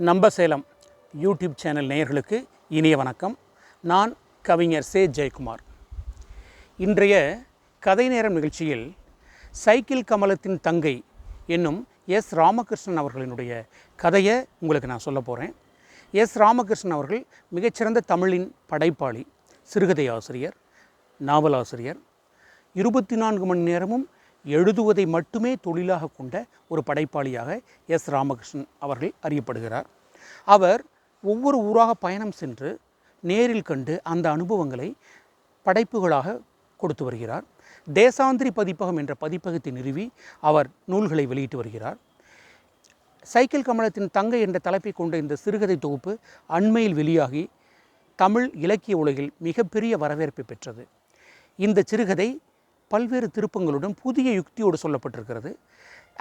நம்ப Salem YouTube channel நேயர்களுக்கு இனிய வணக்கம். நான் கவிஞர் சே. ஜெயக்குமார். இன்றைய கதை நேரம் நிகழ்ச்சியில் சைக்கிள் கமலத்தின் தங்கை என்னும் எஸ். ராமகிருஷ்ணன் அவர்களினுடைய கதையை உங்களுக்கு நான் சொல்ல போகிறேன் எஸ். ராமகிருஷ்ணன் அவர்கள் மிகச்சிறந்த தமிழின் படைப்பாளி சிறுகதை ஆசிரியர் நாவலாசிரியர். இருபத்தி நான்கு மணி நேரமும் எழுதுவதை மட்டுமே தொழிலாக கொண்ட ஒரு படைப்பாளியாக எஸ் ராமகிருஷ்ணன் அவர்கள் அறியப்படுகிறார். அவர் ஒவ்வொரு ஊராக பயணம் சென்று நேரில் கண்டு அந்த அனுபவங்களை படைப்புகளாக கொடுத்து வருகிறார். தேசாந்திரி பதிப்பகம் என்ற பதிப்பகத்தை நிறுவி அவர் நூல்களை வெளியிட்டு வருகிறார். சைக்கிள் கமலத்தின் தங்கை என்ற தலைப்பை கொண்ட இந்த சிறுகதை தொகுப்பு அண்மையில் வெளியாகி தமிழ் இலக்கிய உலகில் மிகப்பெரிய வரவேற்பை பெற்றது. இந்த சிறுகதை பல்வேறு திருப்பங்களுடன் புதிய யுக்தியோடு சொல்லப்பட்டிருக்கிறது.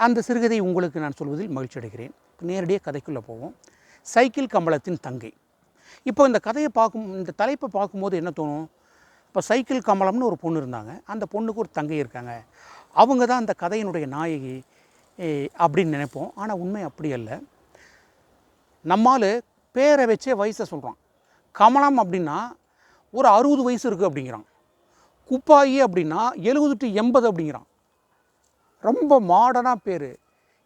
அந்த சிறுகதை உங்களுக்கு நான் சொல்வதில் மகிழ்ச்சி அடைகிறேன். நேரடியாக கதைக்குள்ளே போவோம். சைக்கிள் கமலத்தின் தங்கை. இப்போ இந்த கதையை பார்க்கும் இந்த தலைப்பை பார்க்கும்போது என்ன தோணும்? இப்போ சைக்கிள் கமலம்னு ஒரு பொண்ணு இருந்தாங்க. அந்த பொண்ணுக்கு ஒரு தங்கை இருக்காங்க. அவங்க தான் அந்த கதையினுடைய நாயகி அப்படின்னு நினைப்போம். ஆனால் உண்மை அப்படி அல்ல. நம்மால் பேரை வச்சே வயசை சொல்கிறான் கமலம் அப்படின்னா ஒரு அறுபது வயசு இருக்குது அப்படிங்கிறான். குப்பாயி அப்படின்னா எழுபது டு எண்பது அப்படிங்கிறான். ரொம்ப மாடர்னாக பேர்.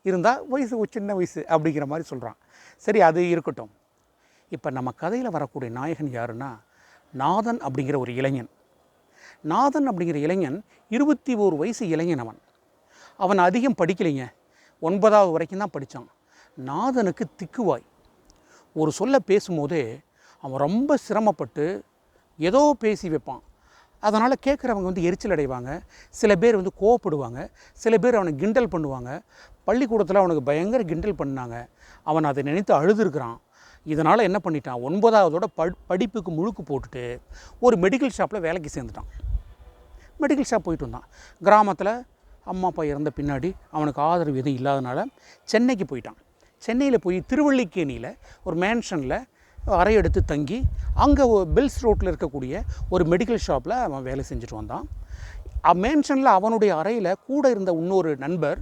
இருந்தால் வயசு ஒரு சின்ன வயசு அப்படிங்கிற மாதிரி சொல்கிறான் சரி அது இருக்கட்டும். இப்போ நம்ம கதையில் வரக்கூடிய நாயகன் யாருன்னா நாதன் அப்படிங்கிற ஒரு இளைஞன். நாதன் அப்படிங்கிற இளைஞன் இருபத்தி ஓரு வயசு இளைஞன் அவன். அவன் அதிகம் படிக்கலைங்க. ஒன்பதாவது வரைக்கும் தான் படித்தான் நாதனுக்கு திக்குவாய். ஒரு சொல்ல பேசும்போதே அவன் ரொம்ப சிரமப்பட்டு ஏதோ பேசி வைப்பான். அதனால் கேட்குறவங்க வந்து எரிச்சல் அடைவாங்க. சில பேர் வந்து கோவப்படுவாங்க. சில பேர் அவனை கிண்டல் பண்ணுவாங்க. பள்ளிக்கூடத்தில் அவனுக்கு பயங்கர கிண்டல் பண்ணாங்க. அவன் அதை நினைத்து அழுதுருக்கிறான். இதனால் என்ன பண்ணிட்டான்? ஒன்பதாவதோட பட் படிப்புக்கு முழுக்கு போட்டுட்டு ஒரு மெடிக்கல் ஷாப்பில் வேலைக்கு சேர்ந்துட்டான். மெடிக்கல் ஷாப் போயிட்டு வந்தான். கிராமத்தில் அம்மா அப்பா இறந்த பின்னாடி அவனுக்கு ஆதரவு எதுவும் இல்லாதனால சென்னைக்கு போயிட்டான். சென்னையில் போய் திருவள்ளிக்கேணியில் ஒரு மேன்ஷனில் அறை எடுத்து தங்கி அங்கே பில்ஸ் ரோட்டில் இருக்கக்கூடிய ஒரு மெடிக்கல் ஷாப்பில் அவன் வேலை செஞ்சுட்டு வந்தான். மேன்ஷனில் அவனுடைய அறையில் கூட இருந்த இன்னொரு நண்பர்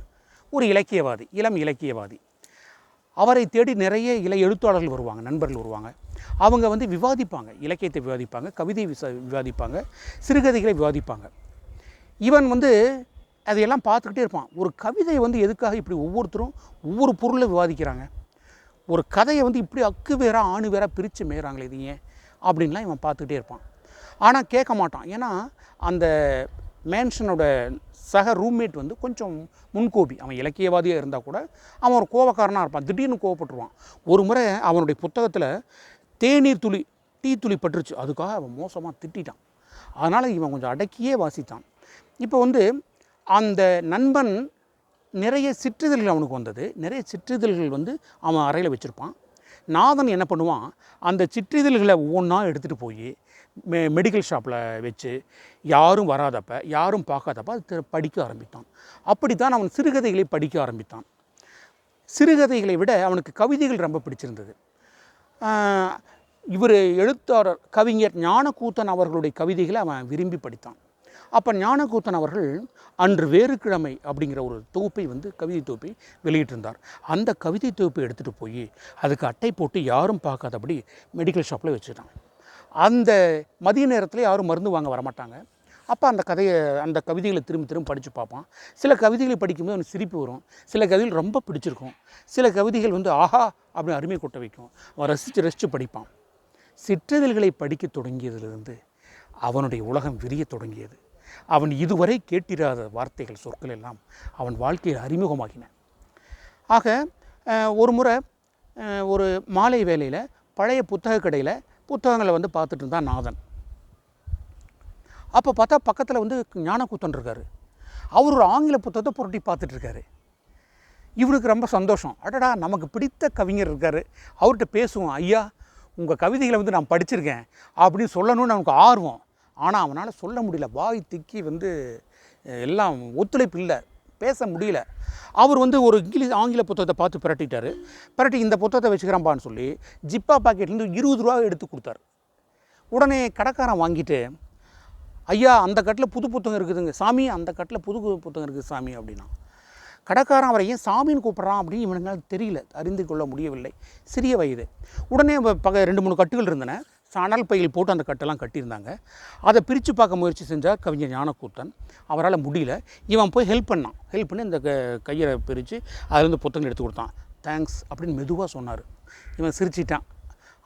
ஒரு இலக்கியவாதி இளம் இலக்கியவாதி. அவரை தேடி நிறைய இளைய எழுத்தாளர்கள் வருவாங்க நண்பர்கள் வருவாங்க. அவங்க வந்து விவாதிப்பாங்க இலக்கியத்தை விவாதிப்பாங்க கவிதை விவாதிப்பாங்க சிறுகதைகளை விவாதிப்பாங்க. இவன் வந்து அதையெல்லாம் பார்த்துக்கிட்டே இருப்பான். ஒரு கவிதை வந்து எதுக்காக இப்படி ஒவ்வொருத்தரும் ஒவ்வொரு பொருளை விவாதிக்கிறாங்க? ஒரு கதையை வந்து இப்படி அக்கு வேற ஆணு வேற பிரித்து மேய்கிறாங்களே இது ஏன் அப்படின்லாம் இவன் பார்த்துக்கிட்டே இருப்பான். ஆனால் கேட்க மாட்டான். ஏன்னா அந்த மேன்ஷனோட சக ரூம்மேட் வந்து கொஞ்சம் முன்கோபி. அவன் இலக்கியவாதியாக இருந்தால் கூட அவன் ஒரு கோபக்காரனாக இருப்பான். திடீர்னு கோவப்பட்டுருவான். ஒரு முறை அவனுடைய புத்தகத்தில் தேநீர் துளி டீ துளி பட்டுருச்சு. அதுக்காக அவன் மோசமாக திட்டான் அதனால் இவன் கொஞ்சம் அடக்கியே வாசித்தான் இப்போ வந்து அந்த நண்பன் நிறைய சிற்றிதழ்கள் அவனுக்கு வந்தது. நிறைய சிற்றிதழ்கள் வந்து அவன் அறையில் வச்சுருப்பான். நாதன் என்ன பண்ணுவான்? அந்த சிற்றிதழ்களை ஒவ்வொன்றா எடுத்துகிட்டு போய் மெ மெடிக்கல் ஷாப்பில் வச்சு யாரும் வராதப்ப யாரும் பார்க்காதப்ப அது படிக்க ஆரம்பித்தான். அப்படித்தான் அவன் சிறுகதைகளை படிக்க ஆரம்பித்தான். சிறுகதைகளை விட அவனுக்கு கவிதைகள் ரொம்ப பிடிச்சிருந்தது. இவர் எழுத்தாளர் கவிஞர் ஞானக்கூத்தன் அவர்களுடைய கவிதைகளை அவன் விரும்பி படித்தான். அப்போ ஞானகூத்தன் அவர்கள் அன்று வேறு கிழமை அப்படிங்கிற ஒரு தொகுப்பை வந்து கவிதை தொகுப்பை வெளியிட்டிருந்தார். அந்த கவிதை தொகுப்பை எடுத்துகிட்டு போய் அதுக்கு அட்டை போட்டு யாரும் பார்க்காதபடி மெடிக்கல் ஷாப்பில் வச்சுட்டாங்க அந்த மதிய நேரத்தில் யாரும் மருந்து வாங்க வரமாட்டாங்க. அப்போ அந்த கதையை அந்த கவிதைகளை திரும்ப திரும்ப படித்து பார்ப்பான். சில கவிதைகளை படிக்கும்போது அவனுக்கு சிரிப்பு வரும். சில கவிதைகள் ரொம்ப பிடிச்சிருக்கும். சில கவிதைகள் வந்து ஆஹா அப்படின்னு அருமை கொட்ட வைக்கும். அவன் ரசித்து ரசித்து படிப்பான். சிற்றிதழ்களை படிக்க தொடங்கியதிலிருந்து அவனுடைய உலகம் விரிய தொடங்கியது. அவன் இதுவரை கேட்டிராத வார்த்தைகள் சொற்கள் எல்லாம் அவன் வாழ்க்கையில் அறிமுகமாகின. ஆக ஒரு முறை ஒரு மாலை வேலையில் பழைய புத்தக கடையில் புத்தகங்களை வந்து பார்த்துட்டு இருந்தான் நாதன். அப்போ பார்த்தா பக்கத்தில் வந்து ஞானக்கூத்தன் இருக்கார். அவர் ஒரு ஆங்கில புத்தகத்தை புரட்டி பார்த்துட்டு இருக்காரு. இவனுக்கு ரொம்ப சந்தோஷம். அடடா நமக்கு பிடித்த கவிஞர் இருக்கார். அவர்கிட்ட பேசுவோம் ஐயா உங்கள் கவிதைகளை வந்து நான் படிச்சிருக்கேன். அப்படின்னு சொல்லணும்னு நமக்கு ஆர்வம். ஆனால் அவனால் சொல்ல முடியல. வாய் திக்கி வந்து எல்லாம் ஒத்துழைப்பு இல்லை. பேச முடியல. அவர் வந்து ஒரு இங்கிலீஷ் ஆங்கில புத்தகத்தை பார்த்து பிரட்டிட்டாரு. பிரட்டி இந்த புத்தகத்தை வச்சுக்கிறான்பான்னு சொல்லி ஜிப்பா பாக்கெட்லேருந்து இருபது ரூபா எடுத்து கொடுத்தாரு. உடனே கடைக்காரன் வாங்கிட்டு ஐயா அந்த கட்டில் புது புத்தகம் இருக்குதுங்க. சாமி அந்த கட்டில் புது புத்தகம் இருக்குது சாமி அப்படின்னா. கடைக்காரன் அவரை ஏன் சாமின்னு கூப்பிட்றான் அப்படின்னு இவனுங்களால் தெரியல. அறிந்து கொள்ள முடியவில்லை. சிறிய வயது. உடனே வ- பக ரெண்டு மூணு கட்டுகள் இருந்தன. சணல் பையில் போட்டு அந்த கட்டெல்லாம் கட்டியிருந்தாங்க. அதை பிரித்து பார்க்க முயற்சி செஞ்சால் கவிஞர் ஞானக்கூத்தன் அவரால் முடியல. இவன் போய் ஹெல்ப் பண்ணான். ஹெல்ப் பண்ணி அந்த க கையை பிரித்து அதுலேருந்து புத்தகம் எடுத்து கொடுத்தான். தேங்க்ஸ் அப்படின்னு மெதுவாக சொன்னார். இவன் சிரிச்சிட்டான்.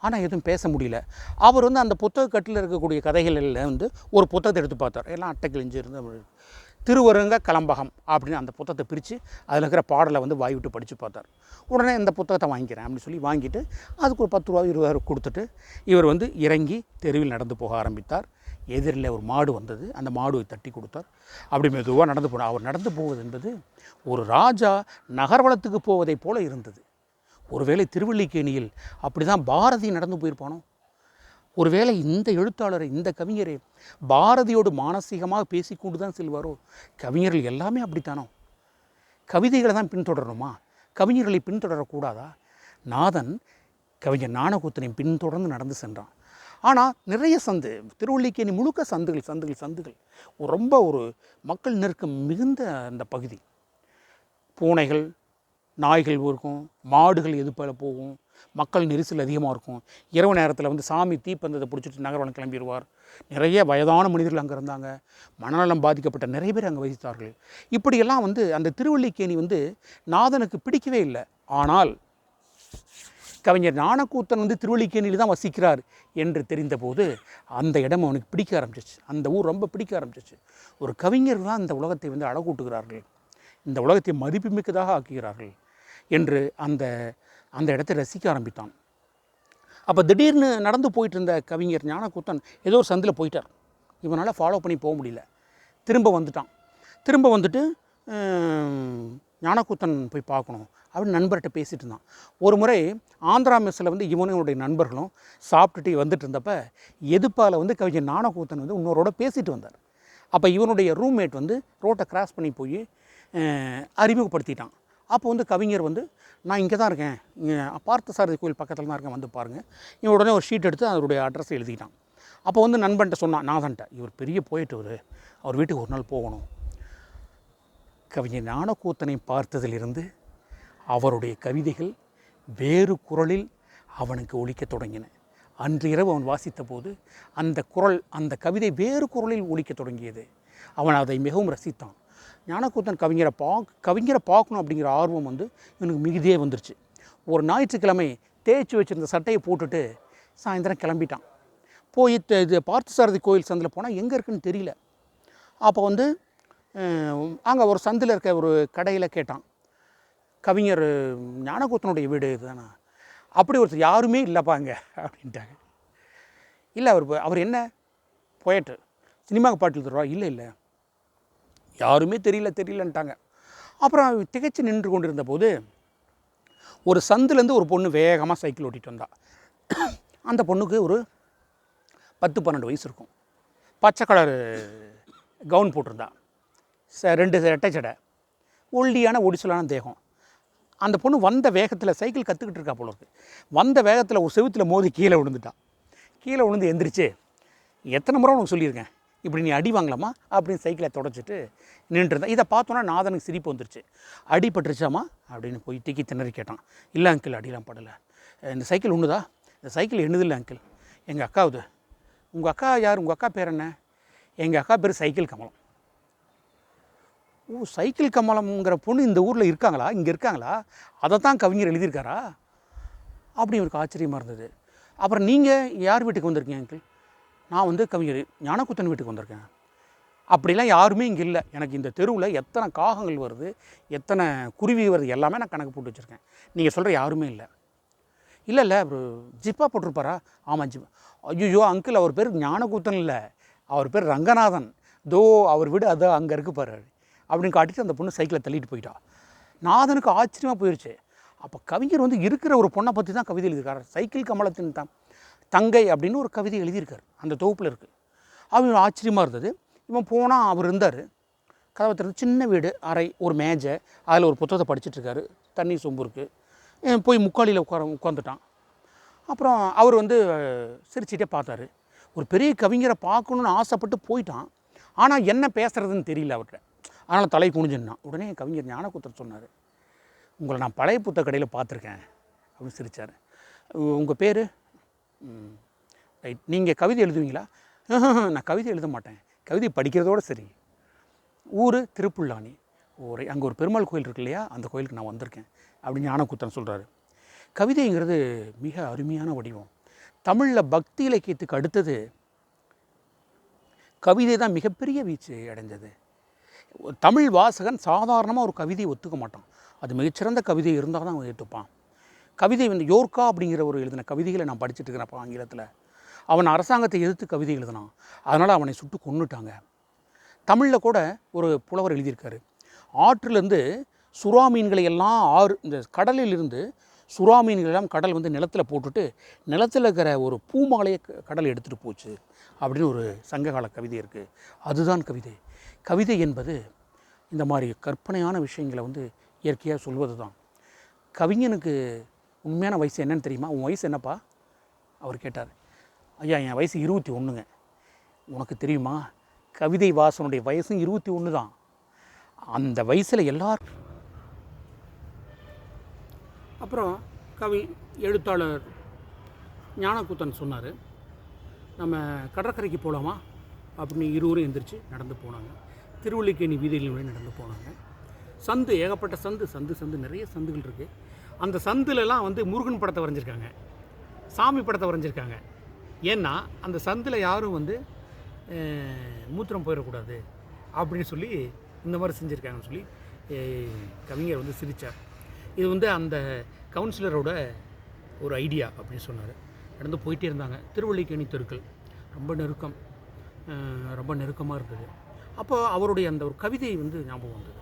ஆனால் எதுவும் பேச முடியல. அவர் வந்து அந்த புத்தக கட்டில் இருக்கக்கூடிய கதைகளில் வந்து ஒரு புத்தகத்தை எடுத்து பார்த்தார். எல்லாம் அட்டை கிழிஞ்சு இருந்து அப்படி திருவரங்க கலம்பகம் அப்படின்னு அந்த புத்தகத்தை பிரித்து அதில் இருக்கிற பாடலை வந்து வாய் விட்டு படித்து பார்த்தார். உடனே இந்த புத்தகத்தை வாங்கிக்கிறேன் அப்படின்னு சொல்லி வாங்கிட்டு அதுக்கு ஒரு பத்து ரூபா இருபது ரூபா கொடுத்துட்டு இவர் வந்து இறங்கி தெருவில் நடந்து போக ஆரம்பித்தார். எதிரில் ஒரு மாடு வந்தது. அந்த மாடுவை தட்டி கொடுத்தார். அப்படி மெதுவாக நடந்து போனார் அவர் நடந்து போவது என்பது ஒரு ராஜா நகர்வலத்துக்கு போவதைப் போல இருந்தது. ஒருவேளை திருவள்ளிக்கேணியில் அப்படி தான் பாரதி நடந்து போயிருப்பானோ? ஒருவேளை இந்த எழுத்தாளரை இந்த கவிஞரை பாரதியோடு மானசீகமாக பேசிக்கொண்டு தான் செல்வாரோ? கவிஞர்கள் எல்லாமே அப்படித்தானோ? கவிதைகளை தான் பின்தொடரணுமா? கவிஞர்களை பின்தொடரக்கூடாதா? நாதன் கவிஞர் ஞானகூத்தனை பின்தொடர்ந்து நடந்து சென்றான். ஆனால் நிறைய சந்து திருவள்ளிக்கேணி முழுக்க சந்துகள் சந்துகள் சந்துகள். ரொம்ப ஒரு மக்கள் நெருக்கம் மிகுந்த அந்த பகுதி. பூனைகள் நாய்கள் இருக்கும் மாடுகள் எதுப்பால போகும் மக்கள் நெரிசல் அதிகமாக இருக்கும். இரவு நேரத்தில் வந்து சாமி தீப்பந்தத்தை பிடிச்சிட்டு நகர்வனம் கிளம்பிடுவார். நிறைய வயதான மனிதர்கள் அங்கே இருந்தாங்க. மனநலம் பாதிக்கப்பட்ட நிறைய பேர் அங்கே வசித்தார்கள். இப்படியெல்லாம் வந்து அந்த திருவள்ளிக்கேணி வந்து நாதனுக்கு பிடிக்கவே இல்லை. ஆனால் கவிஞர் ஞானக்கூத்தன் வந்து திருவள்ளிக்கேணியில் தான் வசிக்கிறார் என்று தெரிந்தபோது அந்த இடம் அவனுக்கு பிடிக்க ஆரம்பிச்சிச்சு. அந்த ஊர் ரொம்ப பிடிக்க ஆரம்பிச்சிச்சு. ஒரு கவிஞர் தான் உலகத்தை வந்து அழகூட்டுகிறார்கள். இந்த உலகத்தை மதிப்புமிக்கதாக ஆக்குகிறார்கள் என்று அந்த அந்த இடத்த ரசிக்க ஆரம்பித்தான். அப்போ திடீர்னு நடந்து போயிட்டு இருந்த கவிஞர் ஞானக்கூத்தன் ஏதோ ஒரு சந்தில் போயிட்டார். இவனால் ஃபாலோ பண்ணி போக முடியல. திரும்ப வந்துட்டான். திரும்ப வந்துட்டு ஞானக்கூத்தன் போய் பார்க்கணும் அப்படின்னு நண்பர்கிட்ட பேசிகிட்டு இருந்தான். ஒரு முறை ஆந்திரா மெஸ்ஸில் வந்து இவனும் இவனுடைய நண்பர்களும் சாப்பிட்டுட்டு வந்துட்டு இருந்தப்ப எதுப்பால் வந்து கவிஞர் ஞானக்கூத்தன் வந்து இன்னொரோட பேசிட்டு வந்தார். அப்போ இவனுடைய ரூம்மேட் வந்து ரோட்டை கிராஸ் பண்ணி போய் அறிமுகப்படுத்திட்டான். அப்போ வந்து கவிஞர் வந்து நான் இங்கே தான் இருக்கேன். இங்கே பார்த்தசாரதி கோயில் பக்கத்தில் தான் இருக்கேன். வந்து பாருங்கள் இவன் உடனே ஒரு ஷீட் எடுத்து அதனுடைய அட்ரஸை எழுதிட்டான். அப்போ வந்து நண்பன்ட்ட சொன்னான் நாதன்ட்ட இவர் பெரிய போயிட்டு அவர் அவர் வீட்டுக்கு ஒரு நாள் போகணும். கவிஞர் ஞானக்கூத்தனை பார்த்ததிலிருந்து அவருடைய கவிதைகள் வேறு குரலில் அவனுக்கு ஒழிக்கத் தொடங்கின. அன்று இரவு அவன் வாசித்த போது அந்த குரல் அந்த கவிதை வேறு குரலில் ஒழிக்க தொடங்கியது. அவன் அதை மிகவும் ரசித்தான். ஞானக்கூத்தன் கவிஞரை பா கவிஞரை பார்க்கணும் அப்படிங்கிற ஆர்வம் வந்து இவனுக்கு மிகுதியே வந்துருச்சு. ஒரு ஞாயிற்றுக்கிழமை தேய்ச்சி வச்சுருந்த சட்டையை போட்டுட்டு சாயந்தரம் கிளம்பிட்டான். போய் இது பார்த்தசாரதி கோயில் சந்தில் போனால் எங்கே இருக்குன்னு தெரியல. அப்போ வந்து அங்கே ஒரு சந்தில் இருக்க ஒரு கடையில் கேட்டான். கவிஞர் ஞானக்கூத்தனுடைய வீடு இதுதானா? அப்படி ஒருத்தர் யாருமே இல்லைப்பா அங்கே அப்படின்ட்டாங்க. இல்லை அவர் அவர் என்ன? போயிட்டு சினிமாவுக்கு பாட்டு எழுதுறா இல்லை இல்லை. யாருமே தெரியல தெரியலன்ட்டாங்க. அப்புறம் திகைச்சு நின்று கொண்டிருந்த போது ஒரு சந்துலேருந்து ஒரு பொண்ணு வேகமாக சைக்கிள் ஓட்டிகிட்டு வந்தா. அந்த பொண்ணுக்கு ஒரு பத்து பன்னெண்டு வயசு இருக்கும். பச்சை கலர் கவுன் போட்டிருந்தா. ச ரெண்டு ரெட்டை சடை. ஒல்லியான ஒடிசலான தேகம். அந்த பொண்ணு வந்த வேகத்தில் சைக்கிள் கற்றுக்கிட்டு இருக்கா போல இருக்கு. வந்த வேகத்தில் ஒரு செவுத்தில் மோதி கீழே விழுந்துட்டான் கீழே விழுந்து எந்திரிச்சு எத்தனை முறை உனக்கு சொல்லியிருக்கேன்? இப்படி நீ அடி வாங்கலாமா? அப்படின்னு சைக்கிளை தொடச்சிட்டு நின்றுருந்தேன் இதை பார்த்தோன்னா நாதனுக்கு சிரிப்பு வந்துருச்சு. அடி பட்டுருச்சாமா அப்படின்னு போய் டிக்கி திணறி கேட்டான். இல்லை அங்கிள் அடிலாம் படலை. இந்த சைக்கிள் ஒன்றுதா இந்த சைக்கிள் என்னதில்லை அங்கிள் எங்கள் அக்காவுது. உங்கள் அக்கா யார்? உங்கள் அக்கா பேர் என்ன? எங்கள் அக்கா பேர் சைக்கிள் கமலம். ஓ சைக்கிள் கமலம்ங்கிற பொண்ணு இந்த ஊரில் இருக்காங்களா? இங்கே இருக்காங்களா? அதை தான் கவிஞர் எழுதியிருக்காரா? அப்படி இவருக்கு ஆச்சரியமாக இருந்தது. அப்புறம் நீங்கள் யார் வீட்டுக்கு வந்திருக்கீங்க அங்கிள் நான் வந்து கவிஞர் ஞானக்குத்தன் வீட்டுக்கு வந்திருக்கேன். அப்படிலாம் யாருமே இங்கே இல்லை. எனக்கு இந்த தெருவில் எத்தனை காகங்கள் வருது எத்தனை குருவி வருது எல்லாமே நான் கணக்கு போட்டு வச்சுருக்கேன். நீங்கள் சொல்கிற யாருமே இல்லை. இல்லை இல்லை அவர் ஜிப்பா போட்டிருப்பாரா? ஆமாம் ஜிப்பா ஐயோ அங்கிள் அவர் பேர் ஞானக்கூத்தன் இல்லை. அவர் பேர் ரங்கநாதன். தோ அவர் வீடு அது அங்கே இருக்கு பாரு. அப்படின்னு காட்டிட்டு அந்த பொண்ணு சைக்கிளை தள்ளிட்டு போயிட்டா. நாதனுக்கு ஆச்சரியமாக போயிடுச்சு அப்போ கவிஞர் வந்து இருக்கிற ஒரு பொண்ணை பற்றி தான் கவிதை எழுதியிருக்காரு. சைக்கிள் கமலத்தின் தான் தங்கை அப்படின்னு ஒரு கவிதை எழுதியிருக்காரு. அந்த தொகுப்பில் இருக்குது அவன் ஆச்சரியமாக இருந்தது. இவன் போனால் அவர் இருந்தார். கதவை திறந்து சின்ன வீடு அறை ஒரு மேஜை அதில் ஒரு புத்தகத்தை படிச்சுட்ருக்காரு தண்ணி சொம்பு இருக்குது போய் முக்காலியில் உட்கார உட்காந்துட்டான் அப்புறம் அவர் வந்து சிரிச்சிட்டே பார்த்தாரு. ஒரு பெரிய கவிஞரை பார்க்கணுன்னு ஆசைப்பட்டு போயிட்டான். ஆனால் என்ன பேசுறதுன்னு தெரியல அவர்கிட்ட. அதனால் தலை குனிஞ்சுன்னான் உடனே கவிஞர் ஞானக்கூத்தர் சொன்னார் உங்களை நான் பழைய புத்த கடையில் பார்த்துருக்கேன். அப்படின்னு சிரித்தார் உங்கள் பேர்? ரைட். நீங்கள் கவிதை எழுதுவீங்களா? நான் கவிதை எழுத மாட்டேன். கவிதை படிக்கிறதோட சரி. ஊர் திருப்புல்லானி ஒரு அங்கே ஒரு பெருமாள் கோயில் இருக்கு இல்லையா? அந்த கோயிலுக்கு நான் வந்திருக்கேன். அப்படின்னு ஞானக்கூத்தன் சொல்கிறாரு கவிதைங்கிறது மிக அருமையான வடிவம். தமிழில் பக்தி இலக்கியத்துக்கு அடுத்தது கவிதை தான் மிகப்பெரிய வீச்சு அடைஞ்சது. தமிழ் வாசகன் சாதாரணமாக ஒரு கவிதையை ஒத்துக்க மாட்டான். அது மிகச்சிறந்த கவிதை இருந்தால் தான் அவன் ஏற்றுப்பான் கவிதை வந்து யோர்க்கா அப்படிங்கிற ஒரு எழுதின கவிதைகளை நான் படிச்சுட்டு இருக்கிறேன் ஆங்கிலத்தில். அவன் அரசாங்கத்தை எதிர்த்து கவிதை எழுதினான். அதனால் அவனை சுட்டு கொண்டுட்டாங்க தமிழில் கூட ஒரு புலவர் எழுதியிருக்காரு. ஆற்றிலிருந்து சுறா மீன்களை எல்லாம் ஆறு இந்த கடலில் இருந்து சுறா மீன்கள் எல்லாம் கடல் வந்து நிலத்தில் போட்டுட்டு நிலத்தில் இருக்கிற ஒரு பூமாலையை க- கடல் எடுத்துகிட்டு போச்சு அப்படின்னு ஒரு சங்ககால கவிதை இருக்குது அதுதான் கவிதை. கவிதை என்பது இந்த மாதிரி கற்பனையான விஷயங்களை வந்து இயற்கையாக சொல்வது தான் கவிஞனுக்கு உண்மையான வயசு என்னன்னு தெரியுமா? உன் வயசு என்னப்பா? அவர் கேட்டார். ஐயா என் வயசு இருபத்தி ஒன்றுங்க உனக்கு தெரியுமா? கவிதை வாசனுடைய வயசும் இருபத்தி ஒன்று தான். அந்த வயசில் எல்லார் அப்புறம் கவி எழுத்தாளர் ஞானக்கூத்தன் சொன்னார் நம்ம கடற்கரைக்கு போகலாமா அப்படின்னு இருவரும் எந்திரிச்சு நடந்து போனாங்க. திருவள்ளிக்கேணி வீதிகளின் நடந்து போனாங்க. சந்து ஏகப்பட்ட சந்து சந்து சந்து நிறைய சந்துகள் இருக்குது அந்த சந்துலலாம் வந்து முருகன் படத்தை வரைஞ்சிருக்காங்க. சாமி படத்தை வரைஞ்சிருக்காங்க. ஏன்னா அந்த சந்தில் யாரும் வந்து மூத்திரம் போயிடக்கூடாது அப்படின்னு சொல்லி இந்த மாதிரி செஞ்சுருக்காங்கன்னு சொல்லி கவிஞர் வந்து சிரித்தார் இது வந்து அந்த கவுன்சிலரோட ஒரு ஐடியா அப்படின்னு சொன்னார். நடந்து போயிட்டே இருந்தாங்க. திருவள்ளிக்கேணி தெருக்கள். ரொம்ப நெருக்கம். ரொம்ப நெருக்கமாக இருந்தது. அப்போ அவருடைய அந்த ஒரு கவிதை வந்து ஞாபகம் வந்தது.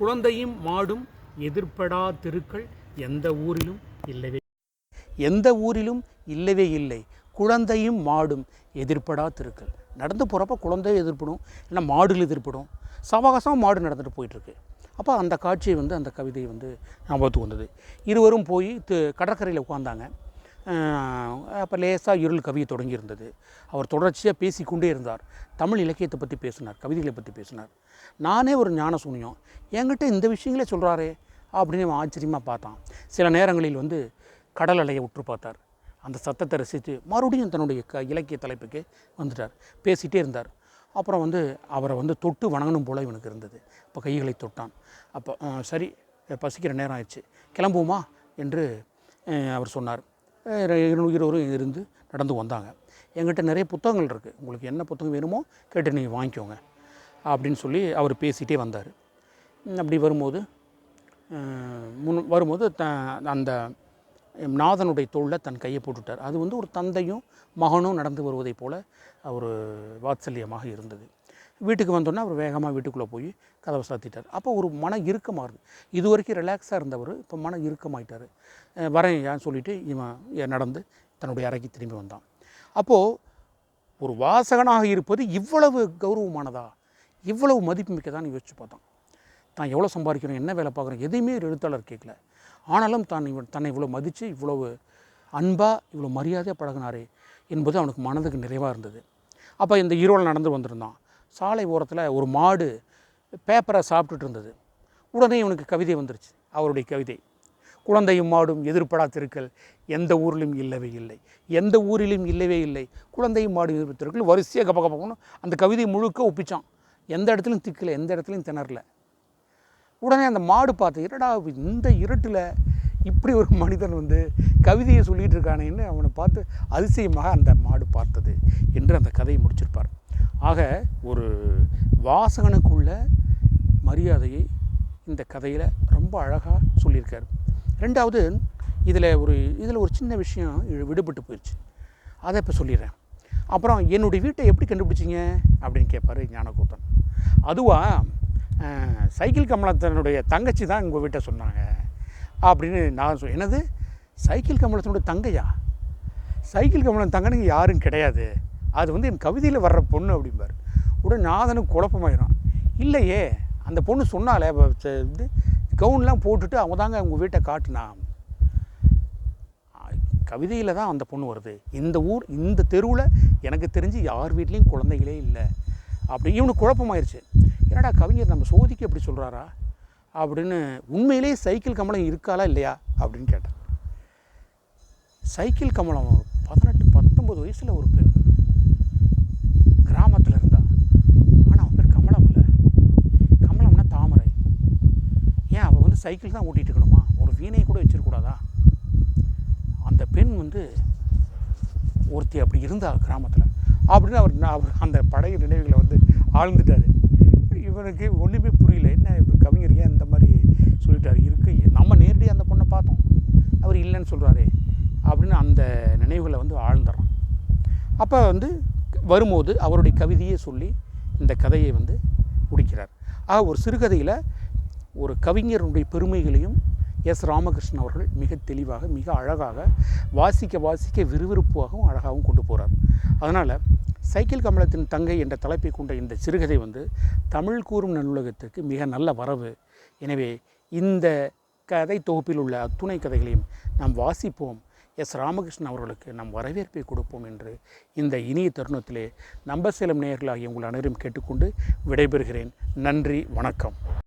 குழந்தையும் மாடும் எதிர்ப்படா தெருக்கள் எந்த ஊரிலும் இல்லவே எந்த ஊரிலும் இல்லவே இல்லை. குழந்தையும் மாடும் எதிர்ப்படா திருக்கள் நடந்து போகிறப்ப குழந்தையும் எதிர்ப்படும் இல்லை மாடுகள் எதிர்ப்படும் சவகாசம் மாடு நடந்துட்டு போயிட்டுருக்கு. அப்போ அந்த காட்சியை வந்து அந்த கவிதை வந்து ஞாபகத்துக்கு வந்தது. இருவரும் போய் து- கடற்கரையில் உட்காந்தாங்க அப்போ லேசாக இருள் கவியை தொடங்கி இருந்தது அவர் தொடர்ச்சியாக பேசிக்கொண்டே இருந்தார். தமிழ் இலக்கியத்தை பற்றி பேசினார் கவிதைகளை பற்றி பேசினார். நானே ஒரு ஞான சூனியம் என்கிட்ட இந்த விஷயங்களே சொல்கிறாரே அப்படின்னு அவன் ஆச்சரியமாக பார்த்தான். சில நேரங்களில் வந்து கடல் அலையை உற்று பார்த்தார். அந்த சத்தத்தை ரசித்து மறுபடியும் தன்னுடைய க இலக்கிய தலைப்புக்கு வந்துட்டார். பேசிகிட்டே இருந்தார். அப்புறம் வந்து அவரை வந்து தொட்டு வணங்கணும் போல இவனுக்கு இருந்தது. இப்போ கைகளை தொட்டான். அப்போ சரி பசிக்கிற நேரம் ஆயிடுச்சு. கிளம்புவோமா? என்று அவர் சொன்னார். இரு- இருவரும் இருந்து நடந்து வந்தாங்க. என்கிட்ட நிறைய புத்தகங்கள் இருக்குது உங்களுக்கு என்ன புத்தகம் வேணுமோ கேட்டு நீங்கள் வாங்கிக்கோங்க. அப்படின்னு சொல்லி அவர் பேசிகிட்டே வந்தார். அப்படி வரும்போது முன் வரும்போது த அந்த நாதனுடைய தோளில் தன் கையை போட்டுட்டார். அது வந்து ஒரு தந்தையும் மகனும் நடந்து வருவதைப் போல் ஒரு வாத்சல்யமாக இருந்தது. வீட்டுக்கு வந்தோன்னே அவர் வேகமாக வீட்டுக்குள்ளே போய் கதவை சாத்திட்டார். அப்போ ஒரு மன இறுக்கமாக இருந்தது. இது வரைக்கும் ரிலாக்ஸாக இருந்தவர் இப்போ மன இறுக்கமாயிட்டார். வரேன் ஏன்னு சொல்லிவிட்டு இவன் நடந்து தன்னுடைய அறைக்கு திரும்பி வந்தான். அப்போது ஒரு வாசகனாக இருப்பது இவ்வளவு கௌரவமானதா? இவ்வளவு மதிப்புமிக்கதான்னு யோசிச்சு பார்த்தான். தான் எவ்வளோ சம்பாதிக்கிறோம் என்ன வேலை பார்க்குறோம் எதையுமே ஒரு எழுத்தாளர் கேட்கல ஆனாலும் தான் இவன் தன்னை இவ்வளோ மதித்து இவ்வளவு அன்பாக இவ்வளோ மரியாதையாக பழகினாரே என்பது அவனுக்கு மனதுக்கு நிறைவாக இருந்தது அப்போ இந்த ஈரோடு நடந்து வந்திருந்தான் சாலை ஓரத்தில் ஒரு மாடு பேப்பரை சாப்பிட்டுட்டு இருந்தது உடனே இவனுக்கு கவிதை வந்துருச்சு அவருடைய கவிதை குழந்தையும் மாடும் எதிர்ப்படா தெருக்கள் எந்த ஊரிலும் இல்லவே இல்லை எந்த ஊரிலும் இல்லவே இல்லை குழந்தையும் மாடும் எதிர்ப்பு தெருக்கள் வரிசையாக கப்ப கப்பன்னு அந்த கவிதை முழுக்க ஒப்பிச்சான் எந்த இடத்துலையும் திக்கலை எந்த இடத்துலையும் திணறல உடனே அந்த மாடு பார்த்து இருடா இந்த இருட்டில் இப்படி ஒரு மனிதன் வந்து கவிதையை சொல்லிகிட்டு இருக்கானேன்னு அவனை பார்த்து அதிசயமாக அந்த மாடு பார்த்தது என்று அந்த கதையை முடிச்சிருப்பார். ஆக ஒரு வாசகனுக்குள்ள மரியாதையை இந்த கதையில் ரொம்ப அழகாக சொல்லியிருக்கார். ரெண்டாவது இதில் ஒரு இதில் ஒரு சின்ன விஷயம் விடுபட்டு போயிடுச்சு அதை இப்போ சொல்லிடுறேன். அப்புறம் என்னுடைய வீட்டை எப்படி கண்டுபிடிச்சிங்க? அப்படின்னு கேட்பார் ஞானகோத்தன். அதுவாக சைக்கிள் கமலத்தனுடைய தங்கச்சி தான் உங்கள் வீட்டை சொன்னாங்க அப்படின்னு நான் சொல் என்னது? சைக்கிள் கமலத்தினுடைய தங்கையா? சைக்கிள் கமலம் தங்கனுக்கு யாரும் கிடையாது. அது வந்து என் கவிதையில் வர்ற பொண்ணு அப்படிம்பார். உடனே நாதனுக்கு குழப்பமாயிரும். இல்லையே அந்த பொண்ணு சொன்னாலே வந்து கவுன்லாம் போட்டுட்டு அவங்க தாங்க அவங்க வீட்டை காட்டினான் கவிதையில் தான் அந்த பொண்ணு வருது. இந்த ஊர் இந்த தெருவில் எனக்கு தெரிஞ்சு யார் வீட்லேயும் குழந்தைகளே இல்லை. அப்படி இவனுக்கு குழப்பமாயிருச்சு. என்னடா கவிஞர் நம்ம சோதிக்கு எப்படி சொல்கிறாரா அப்படின்னு உண்மையிலே சைக்கிள் கமலம் இருக்காளா இல்லையா அப்படின்னு கேட்டேன். சைக்கிள் கமலம் பதினெட்டு பத்தொம்பது வயசில் ஒரு பெண் கிராமத்தில் இருந்தா. ஆனால் அவன் பேர் கமலம் இல்லை. கமலம்னா தாமரை. ஏன் அவள் வந்து சைக்கிள் தான் ஓட்டிகிட்டு இருக்கணுமா? ஒரு வீணையை கூட வச்சிருக்கூடாதா அந்த பெண் வந்து ஒருத்தி அப்படி இருந்தா கிராமத்தில். அப்படின்னு அவர் அவர் அந்த பழைய நினைவுகளை வந்து ஆழ்ந்துட்டார். இவனுக்கு ஒன்றுமே புரியல. என்ன இப்போ கவிஞர் ஏன் இந்த மாதிரி சொல்லிட்டார்? இருக்கு. நம்ம நேரடியாக அந்த பொண்ணை பார்த்தோம். அவர் இல்லைன்னு சொல்கிறாரே அப்படின்னு அந்த நினைவுகளை வந்து ஆழ்ந்துடுறான் அப்போ வந்து வரும்போது அவருடைய கவிதையை சொல்லி இந்த கதையை வந்து முடிக்கிறார். ஆக ஒரு சிறுகதையில் ஒரு கவிஞருடைய பெருமைகளையும் எஸ் ராமகிருஷ்ணன் அவர்கள் மிக தெளிவாக மிக அழகாக வாசிக்க வாசிக்க விறுவிறுப்பாகவும் அழகாகவும் கொண்டு போகிறார் அதனால் சைக்கிள் கமலத்தின் தங்கை என்ற தலைப்பை கொண்ட இந்த சிறுகதை வந்து தமிழ் கூறும் நல்லுலகத்திற்கு மிக நல்ல வரவு. எனவே இந்த கதை தொகுப்பில் உள்ள அத்துணை கதைகளையும் நாம் வாசிப்போம். எஸ் ராமகிருஷ்ணன் அவர்களுக்கு நம் வரவேற்பை கொடுப்போம் என்று இந்த இனிய தருணத்திலே நம்ப சேலம் நேயர்களாகிய உங்கள் அனைவரும் கேட்டுக்கொண்டு விடைபெறுகிறேன். நன்றி வணக்கம்.